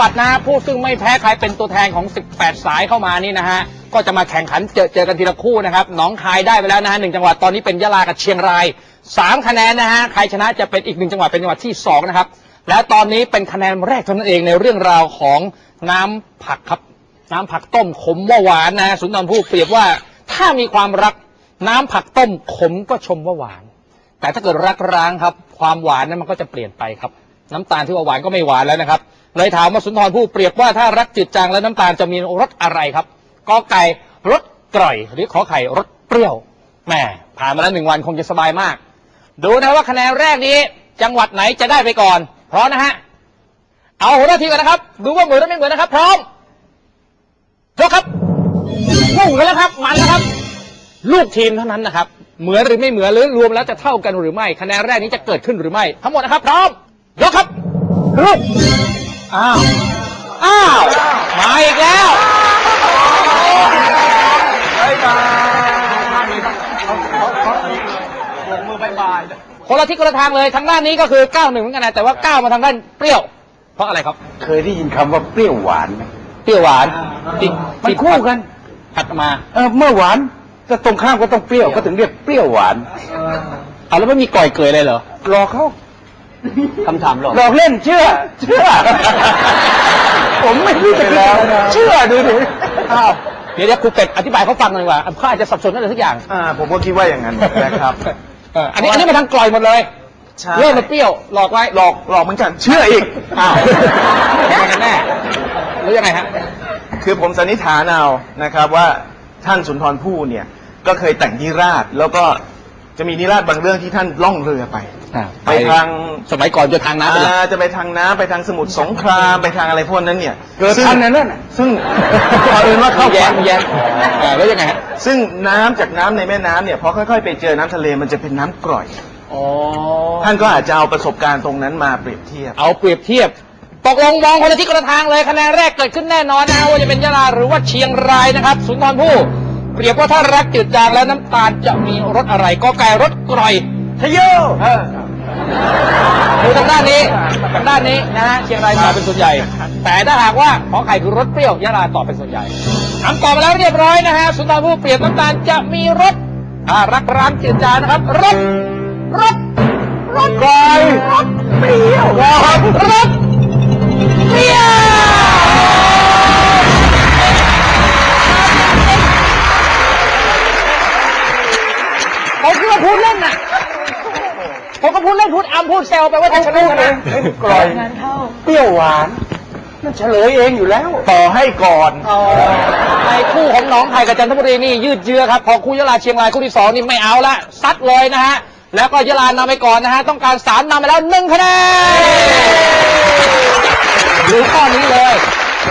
วัดนะฮะผู้ซึ่งไม่แพ้ใครเป็นตัวแทนของ 18 สายเข้ามานี่นะฮะก็จะมาแข่งขันเจอเจอกันทีละคู่นะครับหนองคายได้ไปแล้วนะฮะหนึ่งจังหวัดตอนนี้เป็นยะลากับเชียงรายสามคะแนนนะฮะใครชนะจะเป็นอีกหนึ่งจังหวัดเป็นจังหวัดที่สองนะครับ และตอนนี้เป็นคะแนนแรกเท่านั้นเองในเรื่องราวของน้ำผักครับ น้ำผักต้มขมว่าหวานนะฮะสุนทรภู่เปรียบว่าถ้ามีความรักน้ำผักต้มขมก็ชมว่าหวาน แต่ถ้าเกิดรักร้างครับ ความหวานนั้นมันก็จะเปลี่ยนไปครับ น้ำตาลที่ว่าหวานก็ไม่หวานแล้วนะครับ เลยถามว่าสุนทรภู่เปรียบว่าถ้ารักจืดจางแล้วน้ำตาลจะมีรสอะไรครับกอไก่รสกร่อย หรือขอไข่รสเปรี้ยวแหมผ่านมาแล้วหนึ่งวันคงจะสบายมาก ดูนะว่าคะแนนแรกนี้ จังหวัดไหนจะได้ไปก่อนพร้อมนะฮะเอาหัวหน้าทีมกันนะครับ ดูว่าเหมือนหรือไม่เหมือนนะครับ พร้อมยกครับมุ่งกันแล้วครับ มันแล้วครับ ลูกทีมเท่านั้นนะครับ เหมือนหรือไม่เหมือนหรือรวมแล้วจะเท่ากันหรือไม่คะแนนแรกนี้จะเกิดขึ้นหรือไม่ ทั้งหมดนะครับ พร้อมยกครับรูป อ้าว อ้าว มาอีกแล้วคนละทิศคนละทางเลย ทางด้านนี้ก็คือก้าวหนึ่งเหมือนกันนะ แต่ว่าก้าวมาทางด้านเปรี้ยว เพราะอะไรครับ เคยได้ยินคำว่าเปรี้ยวหวานไหมเปรี้ยวหวานที่มันที่คู่กันผัดมา เออเมื่อหวานก็ตรงข้ามก็ต้องเปรี้ยวก็ถึงเรียกเปรี้ยวหวาน เอาแล้วไม่มีก่อยเกยเลยเหรอหลอกเขา คำถามหรอหลอกเล่นเชื่อ เชื่อ ผมไม่รู้จะคิดยังไงเชื่อดูดิอ้าวเดี๋ยวเดี๋ยวครูเป็ดอธิบายเขาฟังหน่อยว่าเขาอาจจะสับสนอะไรสักอย่างอ่า ผมก็คิดว่าอย่างนั้นนะครับ เอออันนี้อันนี้มาทางกลอยหมดเลยใช่ เริ่มมาเปรี้ยวหลอกไว้หลอกหลอกเหมือนกันเชื่ออีก อ้าวยังไงกันแน่หรือยังไงฮะ คือผมสันนิษฐานเอานะครับว่าท่านสุนทรภู่เนี่ย ก็เคยแต่งนิราศแล้วก็จะมีนิราศบางเรื่องที่ท่านล่องเรือไป ไปทาง สมัยก่อนจะทางน้ำเป็นหลัก อ่าจะไปทางน้ำไปทางสมุทรสงครามไปทางอะไรพวกนั้นเนี่ยเกิดซึ่งทันนะนั่นน่ะ ซึ่งเผอิญว่าเข้าแย้ฝัมนแย้มเออแล้วยังไงฮะซึ่งน้ำจากน้ำในแม่น้ำเนี่ยพอค่อยๆ ไปเจอน้ำทะเลมันจะเป็นน้ำกร่อย อ๋อท่านก็อาจจะเอาประสบการณ์ตรงนั้นมาเปรียบเทียบ เอาเปรียบเทียบ ตกลงมองคนละทิศคนละทางเลยคะแนนแรกเกิดขึ้นแน่นอนนะว่าจะเป็นยะลาหรือว่าเชียงรายนะครับ สุนทรภู่เปรียบว่าถ้ารักจืดจางแล้วน้ำตาลจะมีรสอะไรก็ไก่รสกร่อย ทะโยดูทางด้านนี้ทางด้านนี้นะฮะเชียงรายตอบเป็นส่วนใหญ่ แต่ถ้าหากว่าขอไข่คือรสเปรี้ยวยะลาตอบเป็นส่วนใหญ่คำตอบมาแล้วเรียบร้อยนะฮะสุนทรภู่เปรียบน้ำตาลจะมีรสอ่ารักร้านจืดจางนะครับรสรสรสกร่อยรสเปรี้ยวรสรสเปรี้ยวผมคิดว่าพูดเล่นน่ะ ผมก็พูดเล่นพูดอำพูดแซวไปว่าจะชนะนะเล่นกลอยเปรี้ยวหวานนั่นเฉลยเองอยู่แล้ว ต่อให้ก่อนในคู่ของหนองไผ่กับจันทบุรีนี่ยืดเยื้อครับพอคู่ยะลาเชียงรายคู่ที่สองนี่ไม่เอาละซัดเลยนะฮะแล้วก็ยะลานำไปก่อนนะฮะต้องการสามนำไปแล้วหนึ่งคะแนนดูข้อนี้เลย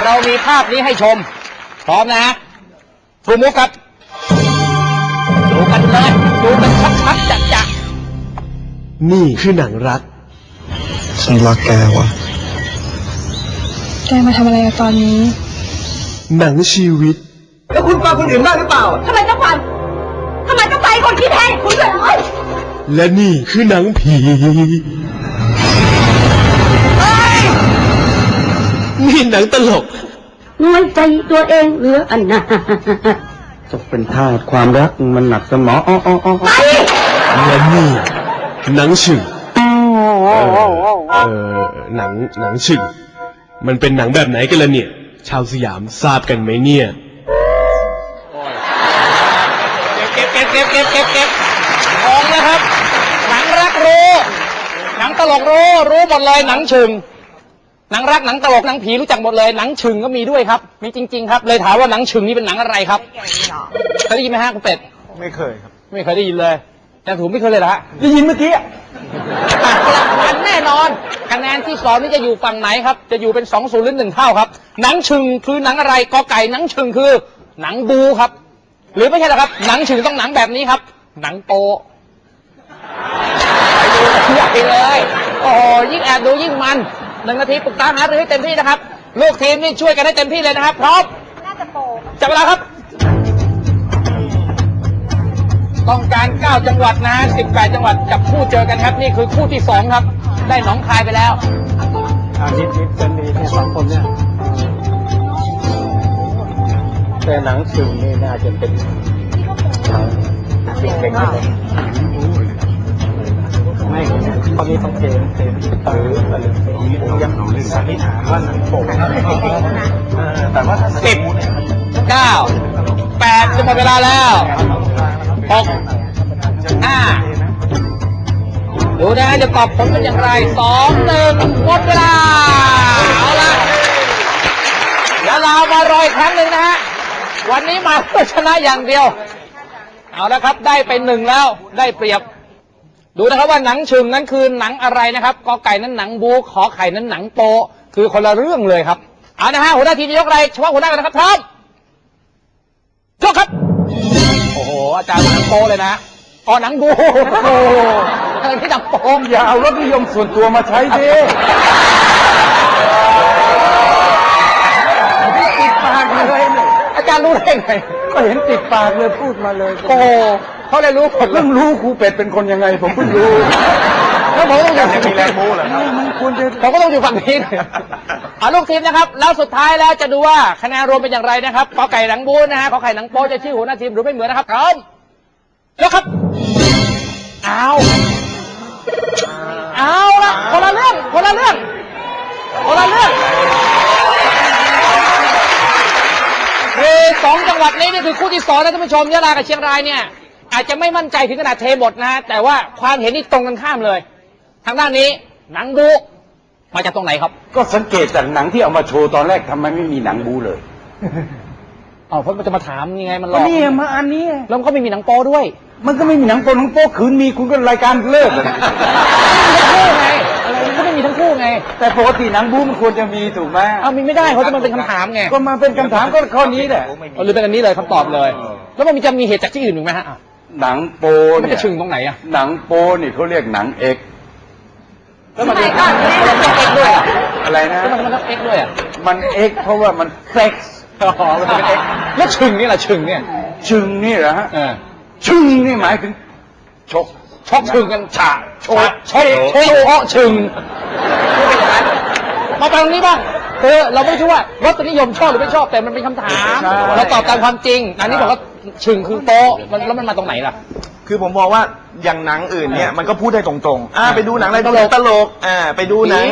เรามีภาพนี้ให้ชม พร้อมนะฮะฟูมุกครับ ดูกันเลยดูกันชัดๆจัดๆ นี่คือหนังรัก ฉันรักแกว่ะ แกมาทำอะไรกับตอนนี้ หนังชีวิต แล้วคุณฟังคนอื่นบ้างหรือเปล่า ทำไมต้องฟันทำไมต้องไปคนที่แพ้อย่างคุณด้วยเอ้ยและนี่คือหนังผี นี่หนังตลกน้อยใจตัวเองเหลืออันนาจะเป็นทาสความรักมันหนักสมองอ๋ออ๋ออ๋อไปและนี่ หนังฉึ่งเออเออหนังหนังฉึ่งมันเป็นหนังแบบไหนกันล่ะเนี่ย ชาวสยามทราบกันไหมเนี่ย เก็บเก็บเก็บเก็บเก็บเก็บมองนะครับ หนังรักรู้ หนังตลกรู้ รู้หมดเลย หนังชึง หนังรัก หนังตลก หนังผีรู้จักหมดเลย หนังชึงก็มีด้วยครับ มีจริง ๆ ครับ เลยถามว่าหนังชึงนี่เป็นหนังอะไรครับ เคยได้ยินไหมฮะคุณเป็ด ไม่เคยครับ ไม่เคยได้ยินเลย แต่ถูกไม่เคยเลยเหรอฮะได้ยินเมื่อกี้อะตัดหลักพันแน่นอนคะแนนที่สองนี่จะอยู่ฝั่งไหนครับ จะอยู่เป็นสองศูนย์หรือหนึ่งเท่าครับหนังชึงคือหนังอะไรกอไก่หนังชึงคือหนังบูครับ หรือไม่ใช่หรอครับ หนังชึงต้องหนังแบบนี้ครับ หนังโปไปดูใหญ่เลย โอ้โหยิ่งแอบดูยิ่งมันหนึ่งนาทีปลุกตามหารือให้เต็มที่นะครับ ลูกทีมนี่ช่วยกันให้เต็มที่เลยนะครับพร้อมน่าจะโป จับเวลาครับ ต้องการ 9 จังหวัดนะฮะ18 จังหวัดจับคู่เจอกันครับ นี่คือคู่ที่ 2 ครับ ได้หนองคายไปแล้วอานิดนิดกันดีที่สองคนเนี่ยแต่หนังสือนี่น่าจะเป็นหนังเก่งๆเลยไม่ตอนนี้ต้องเทนเทนตะลึงตะลึงผมยังสันนิษฐานว่าหนังโป่งแต่ว่าถ้าสิบเก้าแปดจะหมดเวลาแล้ว หกห้าดูนะฮะจะตอบผลเป็นอย่างไรสองหนึ่งหมดเวลาเอาละยาลาวมารออีกครั้งหนึ่งนะฮะวันนี้มาเพื่อชนะอย่างเดียว เอาละครับ ได้ไปหนึ่งแล้ว ได้เปรียบ ดูนะครับว่าหนังชึงนั้นคือหนังอะไรนะครับกอไก่นั้นหนังบูขอไข่นั้นหนังโป คือคนละเรื่องเลยครับ เอานะฮะหัวหน้าทีมจะยกอะไรเฉพาะหัวหน้ากันนะครับพร้อมยกครับ อ้โหอาจารย์หนังโปเลยนะอ๋อหนังบูโอ้โหอะไรที่หนังโปอย่าเอารสนิยมส่วนตัวมาใช้ดิติดปากเลยเนี่ยอาจารย์รู้ได้ไงก็เห็นติดปากเลยพูดมาเลยโอ้โหเขาเลยรู้ผลเลเพิ่ยงรู้ครูเป็ดเป็นคนยังไง ผมเพิ่งรู้ แล้วผมต้องอยู่จะมีแรงมูเหรอครับมันควรจะผมก็ต้องอยู่ฝั่งนี้เอาลูกทีมนะครับ แล้วสุดท้ายแล้วจะดูว่าคะแนนรวมเป็นอย่างไรนะครับกอไก่หนังบูนะฮะกอไข่หนังโปจะชื่อหัวหน้าทีมหรือไม่เหมือนนะครับพร้อมยกครับเอาเอาละคนละเรื่องคนละเรื่องคนละเรื่องคือสองจังหวัดนี้นี่คือคู่ที่สองนะท่านผู้ชมยะลากับเชียงรายเนี่ยอาจจะไม่มั่นใจถึงขนาดเทหมดนะฮะแต่ว่าความเห็นนี่ตรงกันข้ามเลย ทางด้านนี้หนังบูมาจากตรงไหนครับ ก็สังเกตจากหนังที่เอามาโชว์ตอนแรกทำไมไม่มีหนังบูเลยอ๋อเพราะมันจะมาถามยังไงมันหลก็อกนี่มาอันนี้ แล้วมันก็ไม่มีหนังโป้ด้วยมันก็ไม่มีหนังโปนหนังโป๊ขืนมีคุณก็รายการเลิกอะทั้งคู่ไงอะไรมันก็ไม่มีทั้งคู่ไงแต่ปกติหนังบูมันควรจะมีถูกไหมเอามีไม่ได้เพราะมันเป็นคำถามไงก็มาเป็นคำถามก็ข้อนี้แหละ เอาหรือเป็นอันนี้เลยคำตอบเลยแล้วมันมีจะมีเหตุจากที่อื่นอีกไหมฮะอะหนังโปมันเนี่จะยชึงตรงไหนอะหนังโปนี่เขาเรียกหนังเอก แล้วมันต้องเอ็กด้วยอะอะไรนะแล้วมันมันต้องเอ็กด้วยอะมันเอกเพราะว่ามันเซ็กซ์อ๋อมันเป็นเอ็กแล้วชึงนี่แหละชึงเนี่ยชึงนี่เหรอฮะเออชึงนี่หมายถึงชกชอกชึงกันฉะโชกชกโชกเพาะชึงมาไปตรงนี้บ้างเออเราไม่ใช่ว่ารสนิยมชอบหรือไม่ชอบแต่มันเป็นคำถาม เราตอบตามความจริง อันนี้บอกว่าชึงคือโป๊ะมันแล้วมันมาตรงไหนล่ะ คือผมมองว่าอย่างหนังอื่นเนี่ยมันก็พูดได้ตรงๆอ่าไปดูหนังอะไรตลกตลกอ่าไปดูหนัง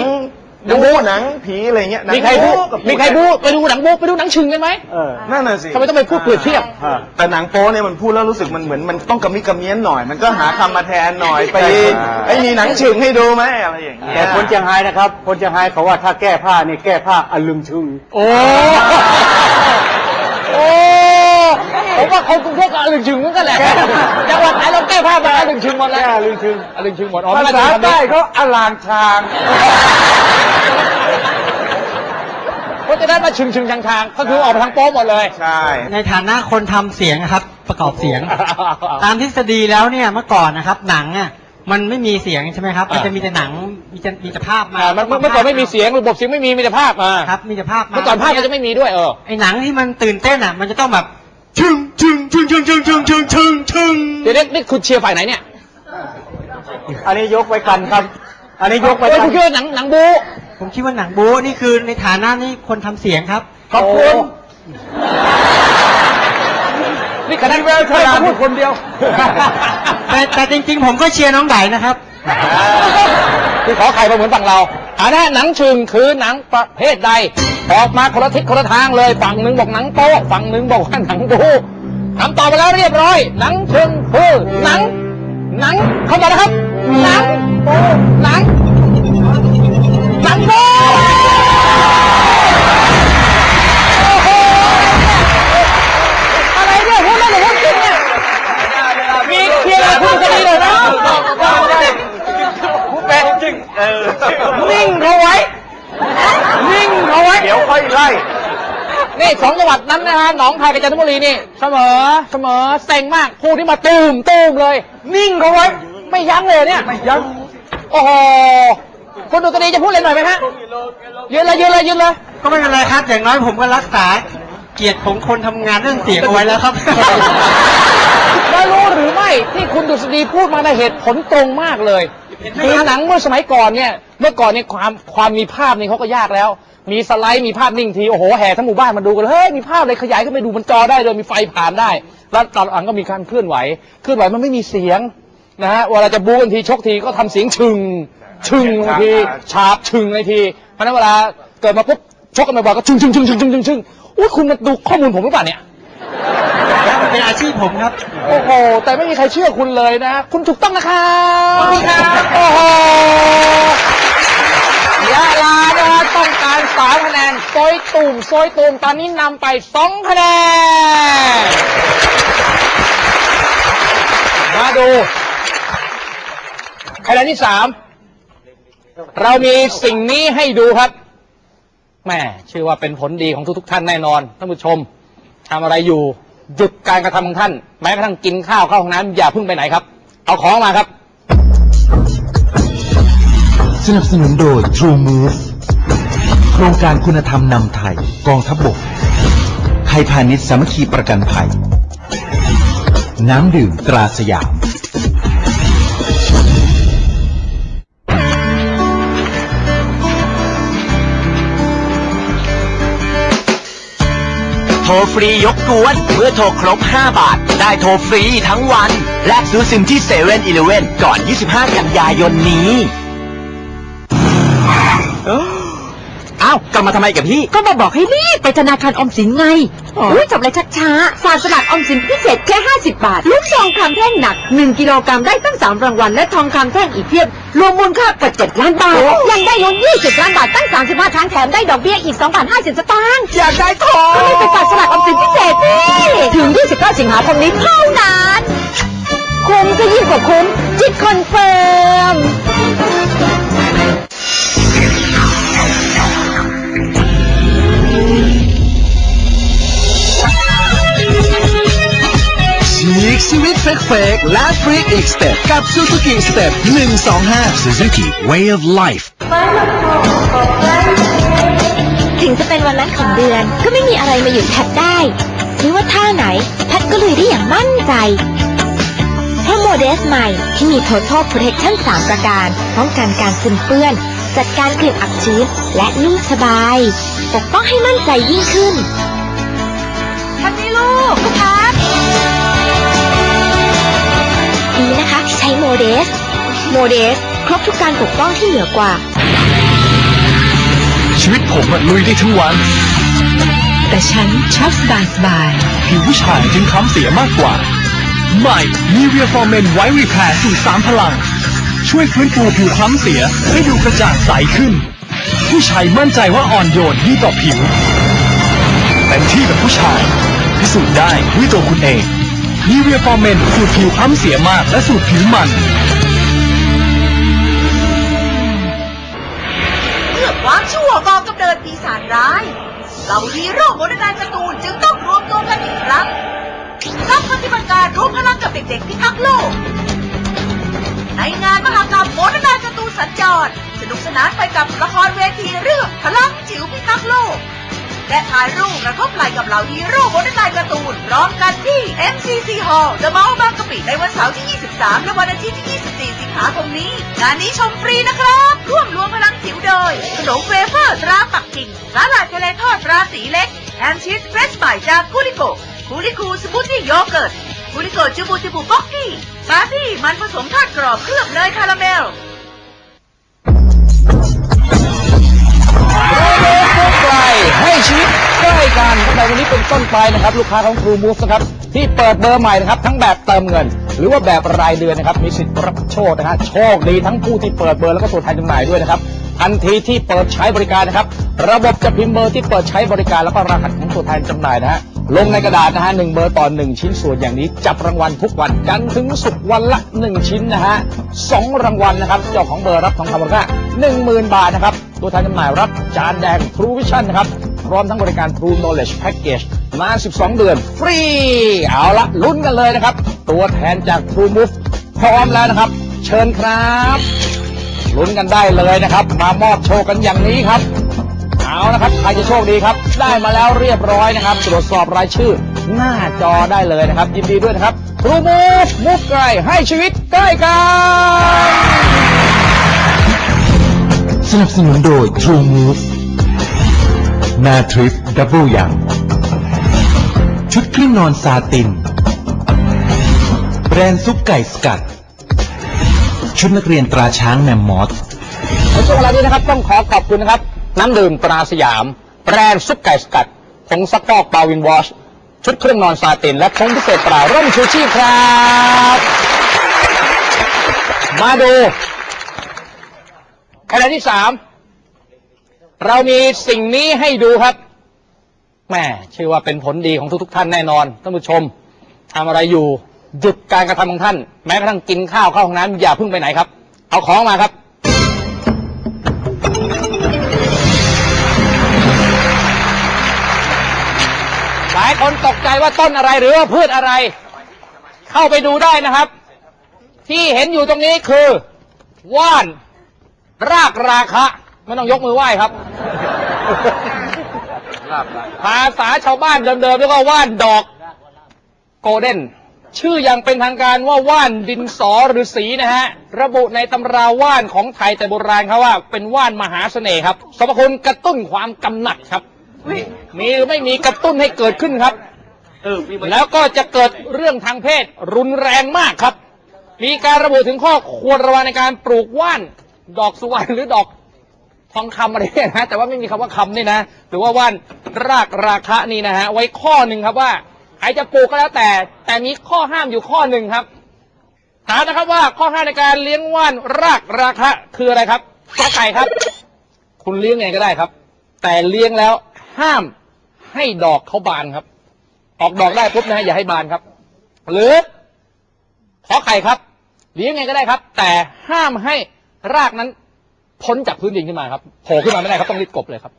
ผีดูหนังผีอะไรเงี้ยหนังมีใครบูก็พูดมีใครบูไปดูหนังบูไปดูหนังชึงกันไหมเออนั่นน่ะสิทำไมต้องไปพูดเปรียบเทียบฮะแต่หนังโป๊เนี่ยมันพูดแล้วรู้สึกมันเหมือนมันต้องกระมิดกระเมี้ยนหน่อย มันก็หาคำมาแทนหน่อยไปใช่ไอ้ยมีหนังฉึงให้ดูไหมอะไรอย่างเงี้ยแต่คนเชียงไฮ้นะครับคนเชียงไฮ้เขาว่าถ้าแก้ผ้านี่แก้ผ้าอลึงชึงโอ้โอ้ ผมว่าคนกรุงเทพก็อลึงชึงเหมือนกันแหละจังหวัดไหนเราแก้ผ้ามาอลึงชึงหมดแล้วแก้อลึงชึงอลึงชึงหมดอ๋อภาไม่ษาได้ใต้เขาอลางชางเพราะฉะนั้นมาชึงชึงทางทางๆก็คือออกไปทางโป๊ะหมดเลย ใช่ ในฐานะคนทำเสียงนะครับ ประกอบเสียง ตามทฤษฎีแล้วเนี่ยเมื่อก่อนนะครับ หนังอะมันไม่มีเสียงใช่ไหมครับมันจะมีแต่หนังมีแต่มีแต่ภาพมาอ่ามันเมื่อก่อนไม่มีเสียงระบบเสียงไม่มีมีแต่ภาพมาครับมีแต่ภาพมาเมื่อก่อนภาพมันจะไม่มีด้วยเออไอ้หนังที่มันตื่นเต้นอะ มันจะต้องแบบ ชึงชึงชึงชึงชึงชึงชึงชึงชึงเดี๋ยวนี้นี่คุณเชียร์ฝ่ายไหนเนี่ยอันนี้ยกไว้กันครับ อันนี้ยกไว้เฮ้ยกัคุนณคิดว่าหนังหนังบู ผมคิดว่าหนังบู๊นี่คือในฐานะนี่คนทำเสียงครับขอบคุณนี่คณะแววฉลาดพูดคนเดียว แต่แต่จริง ๆ ผมก็เชียร์น้องไดนะครับ คือขอไข่มาเหมือนฝั่งเราอันนั้นหนังชึงคือหนังประเภทใด ออกมาคนละทิศคนละทางเลย ฝั่งหนึ่งบอกหนังโป๊ฝั่งหนึ่งบอกว่าหนังดูคำตอบไปแล้วเรียบร้อย หนังชิงคือหนัง หนังคำตอบนะครับ หนังโป๊หนัง หนังโป๊ะโอ้โหอะไรเนี่ยพูดเล่นหรือพูดจริงเนี่ยมีเคลียร์อะไรพูดกันดีเลยนะ เป็นจริง เออ นิ่งเขาไว้ นิ่งเขาไว้ เดี๋ยวค่อยไล่ นี่สองจังหวัด นั้นนะฮะหนองคายกับจันทบุรีนี่ เสมอเสมอเซ็งมากคู่ที่มาตูมตูมเลย นิ่งเขาไว้ ไม่ยั้งเลยเนี่ยไม่ยั้งโอ้โหคุณดูตรีจะพูดอะไรหน่อยไหมฮะยืนเลยยืนเลยยืนเลยก็ไม่เป็นไรครับ อย่างน้อยผมก็รักษา เกียรติของคนทำงานเรื่องเสียงเอาไว้แล้วครับไม่รู้หรือไม่ที่คุณดุษฎีพูดมาในเหตุผลตรงมากเลยคือหนังเมื่อสมัยก่อนเนี่ย เมื่อก่อนเนี่ยความความมีภาพนี่เขาก็ยากแล้ว มีสไลด์มีภาพนิ่งทีโอ้โหแห่ทั้งหมู่บ้านมาดูกันเลยเฮ้ยมีภาพเลยขยายขึ้นไปดูบนจอได้เลยมีไฟผ่านได้ แล้วตอนหลังก็มีการเคลื่อนไหว เคลื่อนไหวมันไม่มีเสียงนะฮะเวลาจะบู๊กันทีชกทีก็ทำเสียงชึงชึงบางทีฉาบชึงเลยทีเพราะฉะนั้นเวลาเกิดมาปุ๊บชกกันบ่อยๆก็ชึงชึงชึงชึงชึงชึงชึงอุ้ยคุณมาดูข้อมูลผมหรือเปล่าเนี่ยมันเป็นอาชีพผมครับ โอ้โห แต่ไม่มีใครเชื่อคุณเลยนะ คุณถูกต้องนะครับโอ้โหยะลานะฮะ ต้องการสามคะแนนโซยตุ่มโซยตุ่มตอนนี้นำไปสองคะแนน มาดูคะแนนที่สามเรามีสิ่งนี้ให้ดูครับแม่ชื่อว่าเป็นผลดีของทุกๆท่านแน่นอนท่านผู้ชมทำอะไรอยู่หยุดการกระทำของท่าน แม้กระทั่งกินข้าวเข้าห้องน้ำอย่าเพิ่งไปไหนครับ เอาของมาครับ สนับสนุนโดย True Move โครงการคุณธรรมนำไทย กองทัพบก ไทยพาณิชย์สามัคคีประกันภัย น้ำดื่มตราสยาม โทรฟรียกกวนเมื่อโทรครบ 5 บาท ได้โทรฟรีทั้งวัน แลกซื้อซิมที่เซเว่นอีเลเว่นก่อน 25 กันยายนนี้ อ้าวกลับมาทำไมกับพี่ ก็มาบอกให้รีบไปธนาคารออมสินไงอุ้ยจบเลยช้าๆฝากสลากออมสินพิเศษแค่ 50 บาท ลูกทองคำแท่งหนัก 1 กิโลกรัมได้ตั้ง 3 รางวัล และทองคำแท่งอีกเพียบ รวมมูลค่ากว่า7ล้านบาท ยังได้ลุ้น20 ล้านบาท ตั้ง 35 ครั้งแถมได้ดอกเบี้ยอีก2 5 0 สตางค์อยากได้ทองก็รีบไปฝากสลากออมสินพิเศษนี่ถึง 29 สิงหาคมนี้เท่านั้น คุ้มก็ยิ่งกว่าคุ้มจิตคอนเฟิร์ม ฉีกชีวิตเฟกเฟกๆและฟรีอีกสเต็ปกับ Suzuki Step 125 Suzuki Way of Life ถึงจะเป็นวันนั้นของเดือนก็ไม่มีอะไรมาหยุดแพทได้ ไม่ว่าท่าไหน แพทก็ลุยได้อย่างมั่นใจเพราะโมเดสใหม่ที่มี Total Protection 3 ประการ ป้องกันการซึมเปื้อน จัดการกลิ่นอับชื้น และนุ่มสบายปกป้องให้มั่นใจยิ่งขึ้นทันนี้ลูกคุณพัด ช้โมเดส โมเดส ครบทุกการปกป้องที่เหนือกว่า ชีวิตผมอะลุยได้ทั้งวัน แต่ฉันชอบสบายสบายผิวผู้ชายจึงคล้ำเสียมากกว่า ใหม่มีเรียฟอร์เมนไวท์รีแพร์สูตรสามพลัง ช่วยฟื้นฟูผิวคล้ำเสียให้ดูกระจ่างใสขึ้น ผู้ชายมั่นใจว่าอ่อนโยนดีต่อผิวเต็มที่แบบผู้ชาย พิสูจน์ได้ด้วยตัวคุณเอง มีเรียฟอร์เมนสูตรผิวค้ำเสียมากและสูตรผิวมันเมื่อความชั่วก่อกำเนิดปีศาจร้ายเหล่าฮีโร่โมเดิร์นการ์ตูนจึงต้องรวมตัวกันอีกครั้งรับปฏิบัติการรวมพลังกับเด็กๆพิทักษ์โลก ในงานมหกรรมโมเดิร์นการ์ตูนสัญจร สนุกสนานไปกับละครเวทีเรื่องพลังจิ๋วพิทักษ์โลก และถ่ายรูปกระทบไหลกับเหล่าฮีโร่โมเดิร์นการ์ตูนพร้อมกันที่ MCC Hall เดอะมอลล์บางกะปิในวันเสาร์ที่ 23 และวันอาทิตย์ที่ 24 สิงหาคมนี้ งานนี้ชมฟรีนะครับ ร่วมรวมพลังจิ๋วโดย ขนมเวเฟอร์ตราปักกิ่งสาหร่ายทะเลทอดตราสีเล็กแฮมชีสเฟรชใหม่จากกุลิโกกุลิคูสมูทตี้โยเกิร์ตกุลิโกจูบูจูบูบ็อกกี้ปาร์ตี้มันผสมทอดกรอบเคลือบเนยคาราเมลไกล ให้ชีวิตใกล้กันในวันนี้เป็นต้นไปนะครับ ลูกค้าของ True Move นะครับที่เปิดเบอร์ใหม่นะครับ ทั้งแบบเติมเงิน หรือว่าแบบรายเดือนนะครับ มีสิทธิ์รับโชคนะฮะโชคดีทั้งผู้ที่เปิดเบอร์แล้วก็ตัวแทนจำหน่ายด้วยนะครับทันทีที่เปิดใช้บริการนะครับ ระบบจะพิมพ์เบอร์ที่เปิดใช้บริการแล้วก็รหัสของตัวแทนจำหน่ายนะฮะลงในกระดาษนะฮะหนึ่งเบอร์ต่อหนึ่งชิ้นส่วนอย่างนี้จับรางวัลทุกวันจันถึงศุกวันละหนึ่งชิ้นนะฮะสองรางวัลนะครับ เจ้าของเบอร์รับทองคำมูลค่าหนึ่งหมื่นบาทนะครับ ตัวแทนจำหน่ายรับจานแดง True Vision นะครับ พร้อมทั้งบริการ True Knowledge Package นาน 12 เดือน ฟรี เอาละลุ้นกันเลยนะครับ ตัวแทนจาก True Move พร้อมแล้วนะครับ เชิญครับลุ้นกันได้เลยนะครับ มามอบโชคกันอย่างนี้ครับ เอาละครับ ใครจะโชคดีครับ ได้มาแล้วเรียบร้อยนะครับ ตรวจสอบรายชื่อ หน้าจอได้เลยนะครับ ยินดีด้วยนะครับ True Move มุกไกลให้ชีวิตใกล้กันสนับสนุนโดย True Move นาทริปดับเบิลยังชุดเครื่องนอนซาติน แบรนด์ซุปไก่สกัด ชุดนักเรียนตราช้างแมมมอสในช่วงเวลานี้นะครับต้องขอขอบคุณนะครับ น้ำดื่มตราสยาม แบรนด์ซุปไก่สกัดผงซักฟอกบาวินวอชชุดเครื่องนอนซาติน และผงพิเศษปราร่มชูชีพครับ มาดูคะแนนที่สาม เรามีสิ่งนี้ให้ดูครับแม่เชื่อว่าเป็นผลดีของทุกๆท่านแน่นอนท่านผู้ชมทำอะไรอยู่หยุดการกระทำของท่าน แม้กระทั่งกินข้าวเข้าห้องน้ำอย่าเพิ่งไปไหนครับ เอาของมาครับ หลายคนตกใจว่าต้นอะไรหรือว่าพืชอะไร เข้าไปดูได้นะครับ ที่เห็นอยู่ตรงนี้คือ ว่าน รากราคะ ไม่ต้องยกมือไหว้ครับ ภาษาชาวบ้านเดิมๆเรียกว่าว่านดอกโกลเด้นชื่ออย่างเป็นทางการว่าว่านดินสอฤาษีนะฮะ ระบุในตำราว่านของไทยแต่โบราณเขาว่า เป็นว่านมหาเสน่ห์ครับสรรพคุณกระตุ้นความกำหนัดครับ มีหรือไม่มีกระตุ้นให้เกิดขึ้นครับแล้วก็จะเกิดเรื่องทางเพศรุนแรงมากครับ มีการระบุถึงข้อควรระวังในการปลูกว่าน ดอกสุวรรณหรือดอก ทองคำอะไรเนี่ยนะแต่ว่าไม่มีคำว่าคำนี่นะ หรือว่าว่านรากราคะนี่นะฮะไว้ข้อหนึ่งครับว่าใครจะปลูกก็แล้วแต่ แต่มีข้อห้ามอยู่ข้อหนึ่งครับถามนะครับว่าข้อห้ามในการเลี้ยงว่านรากราคะคืออะไรครับกอไก่ครับ คุณเลี้ยงไงก็ได้ครับ แต่เลี้ยงแล้วห้ามให้ดอกเขาบานครับ ออกดอกได้ปุ๊บนะฮะอย่าให้บานครับ หรือขอไข่ครับ เลี้ยงไงก็ได้ครับ แต่ห้ามให้รากนั้น พ้นจากพื้นดินขึ้นมาครับโผล่ขึ้นมาไม่ได้ครับต้องรีบกบเลยครับ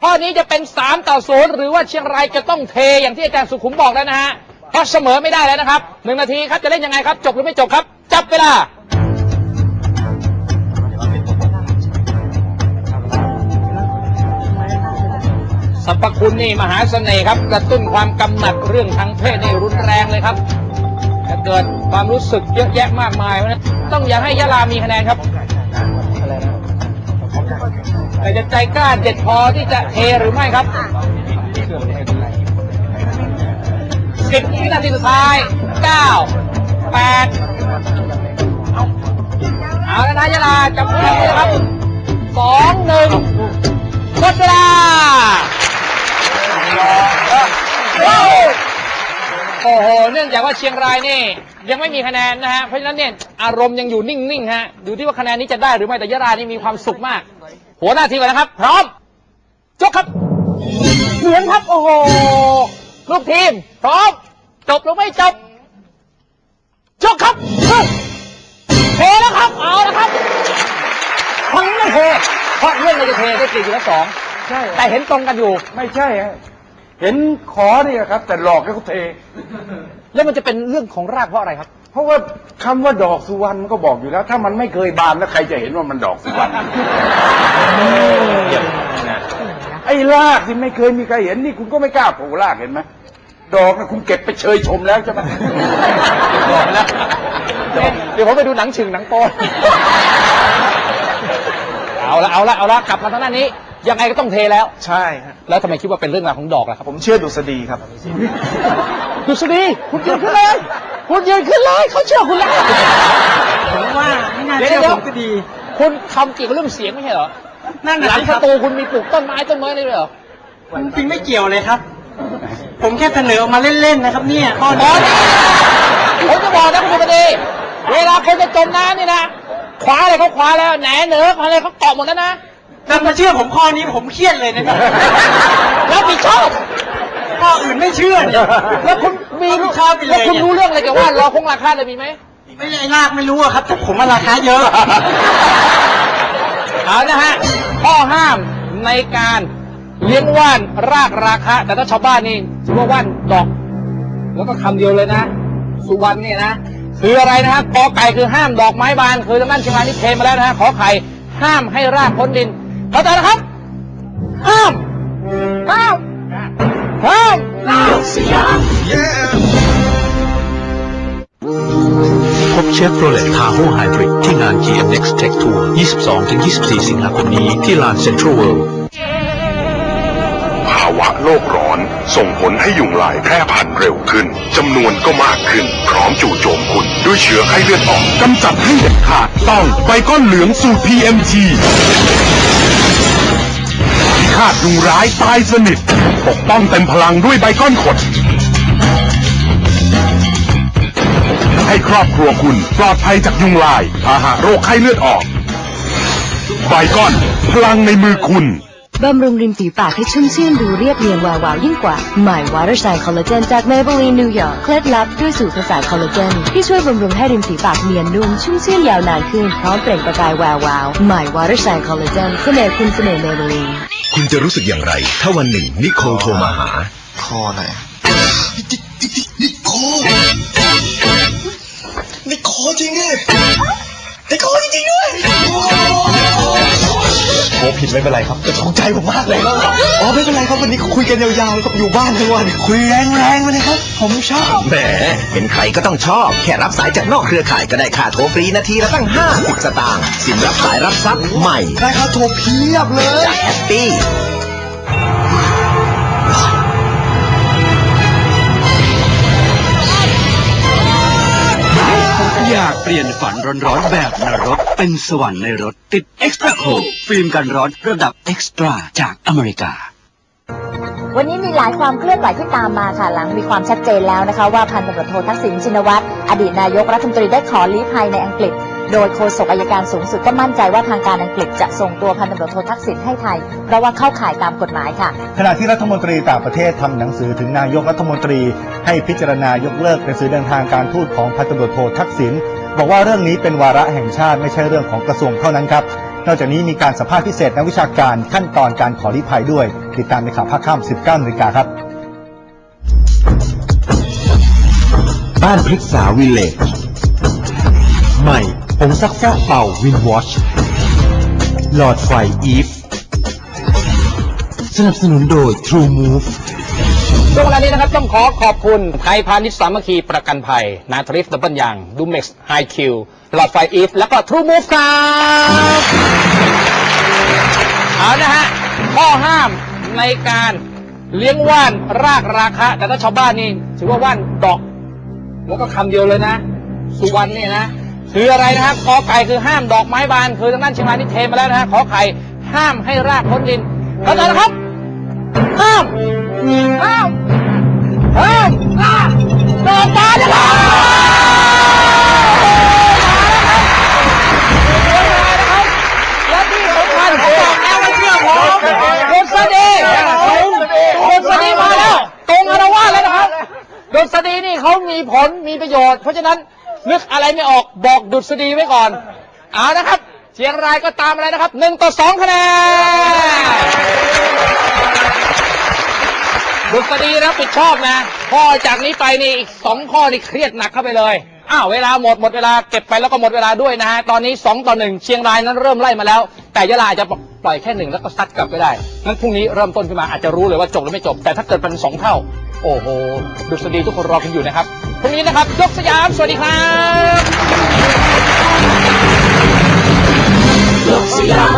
ข้อนี้จะเป็นสามต่อศูนย์หรือว่าเชียงรายจะต้องเทอย่างที่อาจารย์สุขุมบอกแล้วนะฮะเพราะเสมอไม่ได้แล้วนะครับหนึ่งนาทีครับจะเล่นยังไงครับ จบหรือไม่จบครับ จับเวลาสรรพคุณนี่มหาเสน่ห์ครับกระตุ้นความกำหนัดเรื่องทางเพศนี่รุนแรงเลยครับจะเกิดความรู้สึกเยอะแยะมากมายเพราะฉะต้องอย่าให้ยะลามีคะแนนครับ แต่จะใจกล้าเด็ดพอที่จะเทหรือไม่ครับสิบวินาทีสุดท้ายเก้าแปดเอาล้วนะยะลาจับมือเลยครับสองหนึ่งหมดเวลาโอ้โห เนื่องจากว่าเชียงรายนี่ ยังไม่มีคะแนนนะฮะเพราะฉะนั้นเนี่ยอารมณ์ยังอยู่นิ่งๆฮะดูที่ว่าคะแนนนี้จะได้หรือไม่แต่ยะลานี่มีความสุขมาก หัวหน้าทีมก่อนนะครับ พร้อมจบครับเหมือนครับโอ้โหลูกทีม พร้อม จบหรือไม่จบจบครับเทแล้วครับ เอาแล้วครับฟังไม่เทเพราะเรื่องอะไรจะเทได้สี่กับสองใช่แต่เห็นตรงกันอยู่ ไม่ใช่ฮะเห็นขอเนี่ยครับ แต่หลอกให้เขาเท แล้วมันจะเป็นเรื่องของรากเพราะอะไรครับ เพราะว่าคำว่าดอกสุวรรณมันก็บอกอยู่แล้ว ถ้ามันไม่เคยบานแล้วใครจะเห็นว่ามันดอกสุวรรณไอ้รากที่ไม่เคยมีใครเห็นนี่คุณก็ไม่กล้าปลูกรากเห็นไหมดอกนะคุณเก็บไปเชยชมแล้วใช่ไหมบอกแล้วเดี๋ยวผมไปดูหนังฉึงหนังโป๊เอาละเอาละเอาละกลับมาทางด้านนี้ ยังไงก็ต้องเทแล้ว ใช่ฮะแล้วทำไมคิดว่าเป็นเรื่องราวของดอกล่ะครับผมเชื่อดุษฎีครับ ดุษฎีคุณยืนขึ้นเลยคุณยืนขึ้นเลยเขาเชื่อคุณแล้วผมว่าไม่น่าเดี๋ยวเชื่อเดี๋ยวผมก็ดีคุณทำเกี่ยวกับเรื่องเสียงไม่ใช่เหรอนั่นหลันะงคปรับระตูคุณมีปลูกต้นไม้ต้นไม้อะไรด้วยเหรอจริงไม่เกี่ยวเลยครับ ผมแค่เสนอออกมาเล่นๆนะครับ เนี่ยข้ออ๋อนี้นี่ผมจะบอกนะคุณดุษฎีเวลาคนจะจมน้ำนี่นะคว้าอะไรเขาคว้าแล้วแหนเหนืออะไรเขาเกาะหมดแล้วนะ ดันมาเชื่อผมข้อนี้ผมเครียดเลยนะเนี่ยรับผิดชอบข้ออื่นไม่เชื่อเนี่ยแล้วคุณมีรับผิดชอบไปเลยแล้วคุณรู้เรื่องอะไรเกี่ยวกับว่ารอคงราคาเลยมีไหมไม่ใช่ลากไม่รู้อะครับ แต่ผมว่าราคาเยอะ เอานะฮะข้อห้ามในการเลี้ยงว่านรากราคะแต่ถ้าชาวบ้านนี่ถือว่าว่านดอก แล้วก็คำเดียวเลยนะ สุวรรณเนี่ยนะ คืออะไรนะครับกอไก่คือห้ามดอกไม้บานคือทางด้านเชียงรายนี่เทมาแล้วนะฮะขอไข่ห้ามให้รากพ้นดิน เข้าใจนะครับ ห้าม ห้าม ห้ามพบเชฟโรเลตทาโฮไฮบริดที่งาน GM Next Tech Tour 22-24 สิงหาคมนี้ที่ลานเซ็นทรัลเวิลด์ภาวะโลกร้อนส่งผลให้ยุงลายแพร่พันธุ์เร็วขึ้นจำนวนก็มากขึ้น พร้อมจู่โจมคุณด้วยเชื้อไข้เลือดออกกำจัดให้เด็ดขาดต้องใบก้อนเหลืองสูตร PMG พิ ฆาตยุงร้ายตายสนิท ปกป้องเต็มพลังด้วยใบก้อนขด ให้ครอบครัวคุณปลอดภัยจากยุงลายพาหะโรคไข้เลือดออก ใบก้อน พลังในมือคุณบำรุงริมฝีปากให้ชุ่มชื่นดูเรียบเรียงวาวาวยิ่งกว่าใหม่ Watershine Collagen จาก Maybelline New York เคล็ดลับด้วยสูตรผสานคอลลาเจนที่ช่วยบำรุงให้ริมฝีปากเนียนนุ่มชุ่มชื่นยาวนานขึ้นพร้อมเปล่งประกายวววาวใหม่ Watershine Collagen เสน่ห์คุณเสน่ห์ Maybelline คุณจะรู้สึกอย่างไร ถ้าวันหนึ่งนิโคลโทรมาหา คอไหนนิโคนิโคจริงดิ นิโคจริงๆด้วยโอ้ผิดไม่เป็นไรครับแต่ของใจผมมากเลยครับอ๋อไม่เป็นไรครับวันนี้คุยกันยาวๆครับอยู่บ้านทั้งวันคุยแรงๆมาเลยครับ ผมชอบแหมเห็นใครก็ต้องชอบ แค่รับสายจากนอกเครือข่ายก็ได้ค่าโทรฟรีนาทีละตั้ง 50 สตางค์สินรับสายรับทรัพย์ใหม่ได้ครับโทรเพียบเลยจากแฮปปี้ อยากเปลี่ยนฝันร้อนๆแบบนรก เป็นสวรรค์ในรถ ติดเอ็กซ์ตร้าโคฟิล์มกันร้อนระดับเอ็กซ์ตร้าจากอเมริกา วันนี้มีหลายความเคลื่อนไหวที่ตามมาค่ะหลังมีความชัดเจนแล้วนะคะ ว่าพันตำรวจโททักษิณชินวัตรอดีตนายกรัฐมนตรีได้ขอลี้ภัยในอังกฤษ โดยโฆษกอัยการสูงสุดก็มั่นใจว่าทางการอังกฤษจะส่งตัวพันตำรวจโททักษิณให้ไทย เพราะว่าเข้าข่ายตามกฎหมายค่ะ ขณะที่รัฐมนตรีต่างประเทศทำหนังสือถึงนายกรัฐมนตรี ให้พิจารณายกเลิกหนังสือเดินทางการทูตของพันตำรวจโททักษิณบอกว่าเรื่องนี้เป็นวาระแห่งชาติไม่ใช่เรื่องของกระทรวงเท่านั้นครับ นอกจากนี้มีการสัมภาษณ์พิเศษนักวิชาการขั้นตอนการขอลี้ภัยด้วย ติดตามในข่าวภาคค่ำ19นาฬิกาครับบ้านพฤกษาวิเลจใหม่ผงซักฟอกเป่าวินวอชหลอดไฟอีฟสนับสนุนโดย True Move ช่วงเวลานี้นะครับต้องขอขอบคุณไทยพาณิชย์สามัคคีประกันภัย นาทริฟดับเบิลยางดูเม็กซ์ไฮคิวหลอดไฟอีฟแล้วก็ทรูมูฟครับเอานะฮะข้อห้ามในการเลี้ยงว่านรากราคะ แต่ถ้าชาวบ้านนี่ถือว่าว่านดอก แล้วก็คำเดียวเลยนะ สุวรรณเนี่ยนะ คืออะไรนะฮะขอไก่คือห้ามดอกไม้บาน คือทางด้านเชียงรายนี่เทมาแล้วนะฮะขอไข่ห้ามให้รากพ้นดินเข้าใจนะครับ ห้าม ห้ามห้ามลาดอกบานนะครับและที่สำคัญผมบอกแล้วว่าเชื่อผมดุษฎีดุษฎีมาแล้ว ตรงอารวาสแล้วนะครับดุษฎีนี่เขามีผลมีประโยชน์ เพราะฉะนั้นนึกอะไรไม่ออกบอกดุษฎีไว้ก่อนเอานะครับเชียงรายก็ตามอะไรนะครับหนึ่งต่อสองคะแนน ดุษฎีรับผิดชอบนะพ่อจากนี้ไปนี่อีกสองข้อนี่เครียดหนักเข้าไปเลย อ้าวเวลาหมดหมดเวลาเก็บไปแล้วก็หมดเวลาด้วยนะฮะ ตอนนี้สองต่อหนึ่งเชียงรายนั้นเริ่มไล่มาแล้ว แต่ยะลาอจะปล่อยแค่หนึ่งแล้วก็ซัดกลับก็ได้งั้นพรุ่งนี้เริ่มต้นขึ้นมาอาจจะรู้เลยว่าจบหรือไม่จบ แต่ถ้าเกิดเป็นสองเท่า โอ้โห ดุษฎีทุกคนรอคุณอยู่นะครับพรุ่งนี้นะครับยกสยามสวัสดีครับยกสยาม